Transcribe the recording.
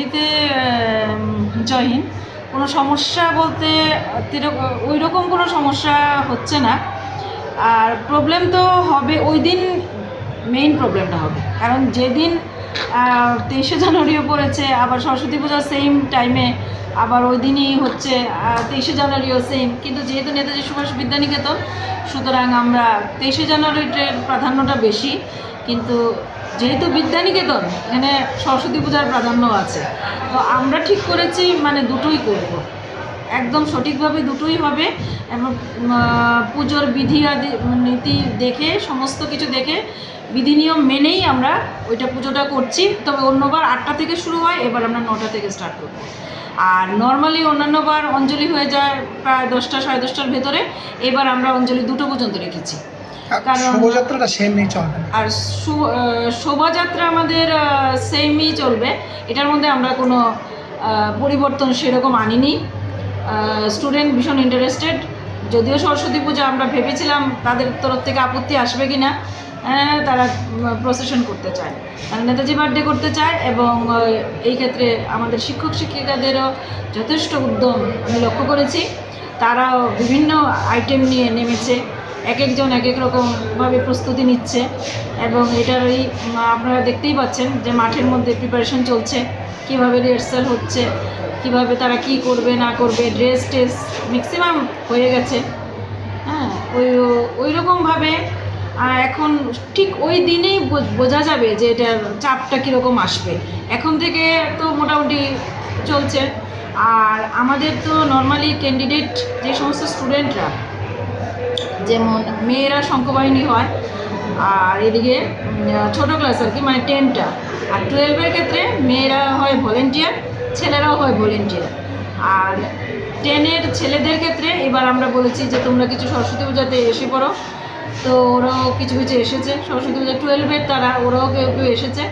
এমনিতে জয় হিন্দ কোনো সমস্যা বলতে ওই রকম কোনো সমস্যা হচ্ছে না। আর প্রবলেম তো হবে, ওই দিন মেইন প্রবলেমটা হবে। কারণ যেদিন তেইশে জানুয়ারিও পড়েছে, আবার সরস্বতী পূজা সেম টাইমে আবার ওই দিনই হচ্ছে তেইশে জানুয়ারিও সেম কিন্তু যেহেতু নেতাজি সুভাষ বিদ্যানিকেতন, সুতরাং আমরা তেইশে জানুয়ারিটার প্রাধান্যটা বেশি। কিন্তু যেহেতু বিদ্যানিকেতন, এখানে সরস্বতী পূজার প্রাধান্য আছে, তো আমরা ঠিক করেছি মানে দুটোই করব। একদম সঠিকভাবে দুটোই হবে এবং পুজোর বিধি আদি, নীতি দেখে, সমস্ত কিছু দেখে, বিধি নিয়ম মেনেই আমরা ওইটা পুজোটা করছি। তবে অন্যবার আটটা থেকে শুরু হয়, এবার আমরা নটা থেকে স্টার্ট করব। আর নর্মালি অন্যান্যবার অঞ্জলি হয়ে যায় প্রায় দশটা, সাড়ে দশটার ভেতরে, এবার আমরা অঞ্জলি দুটো পর্যন্ত রেখেছি। কারণ- শোভাযাত্রাটা সেমই চলবে। আর শোভাযাত্রা আমাদের সেমই চলবে। এটার মধ্যে আমরা কোনো পরিবর্তন সেরকম আনিনি। স্টুডেন্ট ভীষণ ইন্টারেস্টেড যদিও সরস্বতী পূজা আমরা ভেবেছিলাম তাদের তরফ থেকে আপত্তি আসবে কি না হ্যাঁ, তারা প্রসেশন করতে চায়। তারা নেতাজি বার্থডে করতে চায় এবং এই ক্ষেত্রে আমাদের শিক্ষক শিক্ষিকাদেরও যথেষ্ট উদ্যম আমি লক্ষ্য করেছি। তারাও বিভিন্ন আইটেম নিয়ে নেমেছে। এক একজন এক এক রকমভাবে প্রস্তুতি নিচ্ছে এবং এটার ওই, আপনারা দেখতেই পাচ্ছেন যে মাঠের মধ্যে প্রিপারেশন চলছে, কীভাবে রিহার্সাল হচ্ছে, কীভাবে তারা কি করবে, না করবে ড্রেস টেস ম্যাক্সিমাম হয়ে গেছে। হ্যাঁ ওই ওই রকমভাবে এখন ঠিক ওই দিনেই বোঝা যাবে যে এটার চাপটা কীরকম আসবে। এখন থেকে তো মোটামুটি চলছে। আর আমাদের তো নর্মালি ক্যান্ডিডেট যে সমস্ত স্টুডেন্টরা যেমন মেয়েরা শঙ্খবাহিনী হয়, আর এদিকে ছোটো ক্লাস আর কি মানে টেনটা আর টুয়েলভের ক্ষেত্রে মেয়েরা হয় ভলেন্টিয়ার ছেলেরাও হয় ভলেন্টিয়ার আর টেনের ছেলেদের ক্ষেত্রে এবার আমরা বলেছি যে তোমরা কিছু সরস্বতী পূজাতে এসে পড়ো। তো ওরাও কিছু কিছু এসেছে। সরস্বতী পূজা টুয়েলভের তারা, ওরাও কেউ কেউ এসেছে।